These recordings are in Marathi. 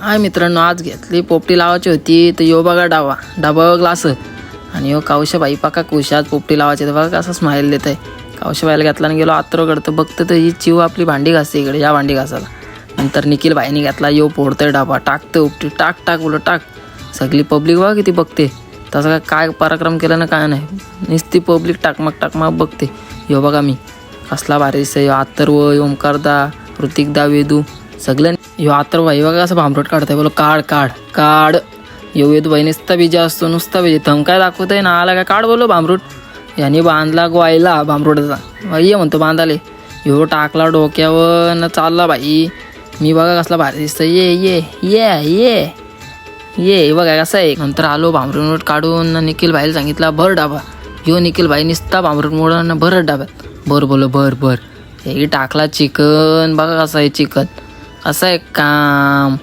हाय मित्रांनो आज घेतली पोपटी लावायची होती तर यो बघा डावा. डाबा ग्लास. आणि यो कावशाबाई पाका कुश आज पोपटी लावायची. तर बघा कसं स्माईल देत आहे कावशाबाईला घेतला आणि गेलो आत्रोकडं तर बघतं तर ही चिव आपली भांडी घासते इकडे या भांडी घासायला. नंतर निखिल भाईने घेतला यो फोडतोय डाबा. टाकतं उपटी टाक टाक बोलो टाक. सगळी पब्लिक बघा किती बघते. तसं काय काय पराक्रम केला ना काय नाही. नुसती पब्लिक टाकमाक टाकमाक बघते. यो बघा मी कसला भारी दिसतं यो अथर्व ओमकारदा ऋतिकदा वेदू सगळ्या यो आता भाई बघा कसं भांबरोट काढताय. बोलो काढ काढ काढ. येऊ येत भाई नुसता बीजा असतो नुसता बीजे. थम काय दाखवतंय ना आला काय काढ बोलो भांबरूट याने बांधला गोवायला भांबरोटाचा बाई ये म्हणतो बांधाले. ह्यो टाकला डोक्यावर न चालला बाई. मी बघा कसला भारी दिसतं ये ये ये ये. ये बघा कसं आहे. नंतर आलो भांबरूट काढून न निखिल भाईला सांगितला भर डाबा. यो निखिल भाई निसता भांबरूट मोड न भरत डाब्यात. बर बोलो भर भर. हे टाकला चिकन. बघा कसं आहे चिकन. असं आहे काम.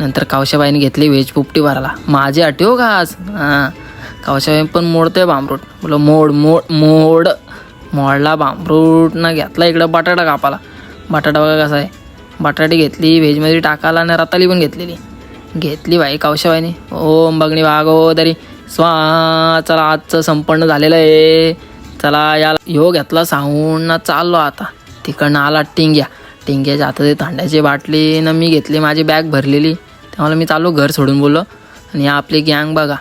नंतर कावशाबाईने घेतली व्हेज पोपटी भरायला माझी आठव का आज हो हां. कावशाबाई पण मोडतोय बांबरूट बोलो मोड मोड मोड. मोडला भांबरूट ना घेतला इकडं बटाटा कापाला बटाटा बघा कसा आहे. बटाटी घेतली व्हेजमध्ये टाकाला आणि रताली पण घेतलेली. घेतली बाई कावशाबाईने ओम बघणी बगणी तरी स्वा चला आजचं संपन्न झालेलं आहे. चला याला. ह्यो घेतला साऊंड ना चाललो आता. तिकडनं आला टिंग्या. टिंग्याच्या हातात तांड्याची बाटली न मी घेतली माझी बॅग भरलेली. त्यामुळे मी चाललो घर सोडून बोललो. आणि आपली गँग बघा.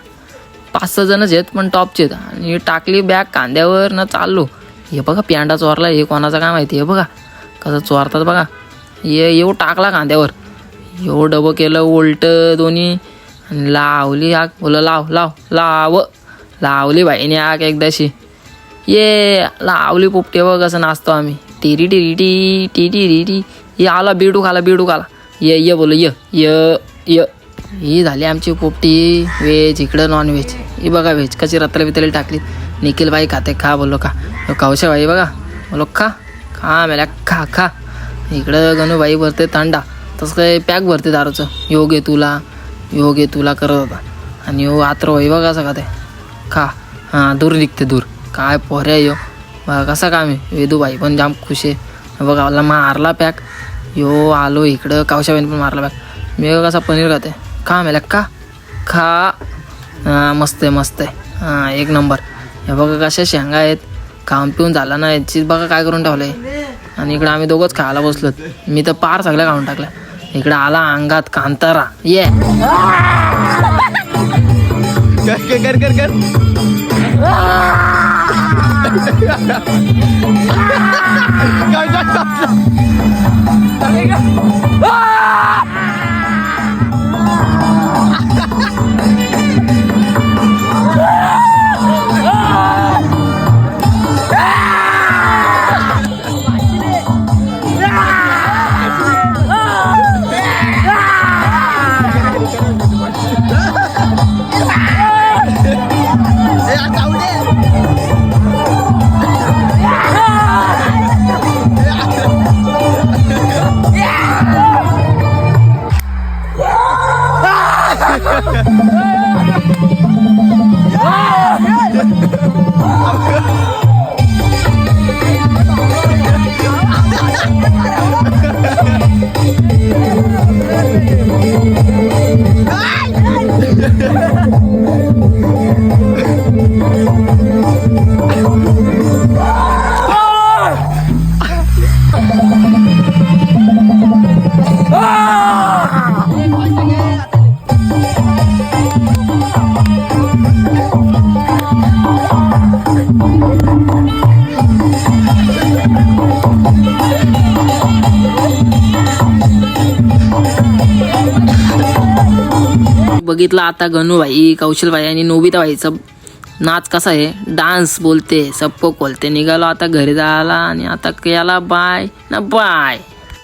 पाच सहा जणच आहेत पण टॉपचे आहेत. आणि टाकली बॅग कांद्यावर न चाललो. हे बघा प्यांडा चोरला हे कोणाचं काय माहिती हे बघा. कसं चोरतात बघा. ये येऊ टाकला कांद्यावर. येऊ डबं केलं उलट दोन्ही. आणि लावली आग. बोला लाव लाव लाव. लावली बाईने आग एकदाशी. ये लावली पोपटे बघ कसं नाचतो आम्ही. टिरी टिरी टी टी टिरी टी ये आला बेडूक खाला बेडूक खाला ये ये बोल य य य. ही झाली आमची पोपटी. व्हेज इकडं नॉन व्हेज ही बघा व्हेज कशी रत्तले बितले टाकली. निखिल बाई खाते खा बोललो का. कावशा बाई बघा. बोलो खा. खा मेल्या खा खा. इकडं गणूबाई भरते तांडा. तसं काय पॅक भरते दारूचं. योग आहे तुला. योग आहे तुला करत होता. आणि यो आत्र होई बघा सगळं ते. खा. हां दूर निघते दूर. काय पोऱ्या यो. कसा काम आहे वेदूबाई पण जाम खुश आहे. बघा मारला पॅक यो आलो इकडं. कावशाबाईन पण मारला पॅक मी कसा पनीर खाते खा मेला का खा. मस्त आहे मस्त आहे. हां एक नंबर. हे बघा कशा शेंगा आहेत. खाऊन पिऊन झाला ना याची बघा काय करून ठेवलं आहे आणि इकडं आम्ही दोघंच खायला बसलो मी तर पार सगळ्या खाऊन टाकल्या. इकडं आला अंगात कांतारा. ये. कर कर कर कर. कर काय काय बघितलं आता गणूबाई कौशलबाई आणि नोबिताबाईचा नाच कसा आहे? डान्स बोलते सबको बोलते निघालो आता घरी जायला आणि आता याला बाय ना बाय